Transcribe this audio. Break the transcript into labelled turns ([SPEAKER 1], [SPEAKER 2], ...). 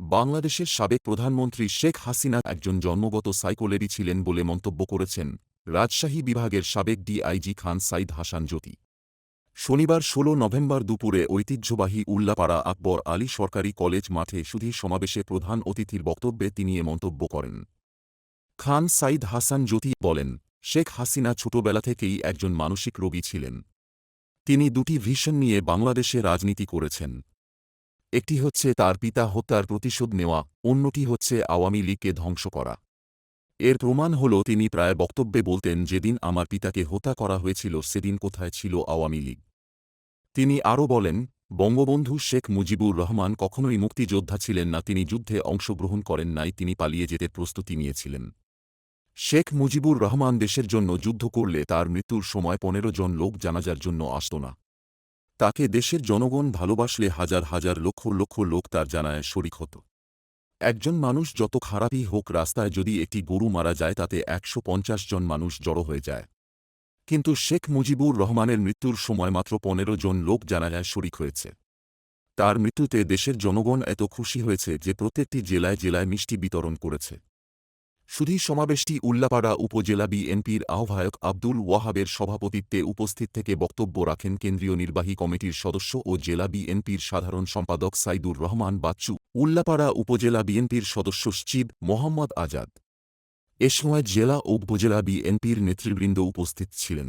[SPEAKER 1] বাংলাদেশের সাবেক প্রধানমন্ত্রী শেখ হাসিনা একজন জন্মগত সাইকোলেরি ছিলেন বলে মন্তব্য করেছেন রাজশাহী বিভাগের সাবেক ডিআইজি খান সাইদ হাসান জ্যোতি। শনিবার ১৬ নভেম্বর দুপুরে ঐতিহ্যবাহী উল্লাপাড়া আকবর আলী সরকারি কলেজ মাঠে সুধী সমাবেশে প্রধান অতিথির বক্তব্যে তিনি এ মন্তব্য করেন। খান সাইদ হাসান জ্যোতি বলেন, শেখ হাসিনা ছোটবেলা থেকেই একজন মানসিক রোগী ছিলেন। তিনি দুটি ভিশন নিয়ে বাংলাদেশে রাজনীতি করেছেন। একটি হচ্ছে তার পিতা হত্যার প্রতিশোধ নেওয়া, অন্যটি হচ্ছে আওয়ামী লীগকে ধ্বংস করা। এর প্রমাণ হল তিনি প্রায় বক্তব্যে বলতেন, যেদিন আমার পিতাকে হত্যা করা হয়েছিল, সেদিন কোথায় ছিল আওয়ামী লীগ? তিনি আরও বলেন, বঙ্গবন্ধু শেখ মুজিবুর রহমান কখনোই মুক্তিযোদ্ধা ছিলেন না, তিনি যুদ্ধে অংশগ্রহণ করেন নাই, তিনি পালিয়ে যেতে প্রস্তুতি নিয়েছিলেন। শেখ মুজিবুর রহমান দেশের জন্য যুদ্ধ করলে তার মৃত্যুর সময় পনেরো জন লোক জানাজার জন্য আসত না। তাকে দেশের জনগণ ভালোবাসলে হাজার হাজার লক্ষ লক্ষ লোক তার জানায় শরিক হতো। একজন মানুষ যত খারাপই হোক রাস্তায় যদি একটি গরু মারা যায় তাতে একশো পঞ্চাশ জন মানুষ জড়ো হয়ে যায়। কিন্তু শেখ মুজিবুর রহমানের মৃত্যুর সময় মাত্র পনেরো জন লোক জানায় শরিক হয়েছে। তার মৃত্যুতে দেশের জনগণ এত খুশি হয়েছে যে প্রত্যেকটি জেলায় জেলায় মিষ্টি বিতরণ করেছে। শুধু সমাবেশটি উল্লাপাড়া উপজেলা বিএনপির আহ্বায়ক আব্দুল ওয়াহাবের সভাপতিত্বে উপস্থিত থেকে বক্তব্য রাখেন কেন্দ্রীয় নির্বাহী কমিটির সদস্য ও জেলা বিএনপির সাধারণ সম্পাদক সাইদুর রহমান বাচ্চু। উল্লাপাড়া উপজেলা বিএনপির সদস্য সচিব মোহাম্মদ আজাদ। এ সময় জেলা ও উপজেলা বিএনপির নেতৃবৃন্দ উপস্থিত ছিলেন।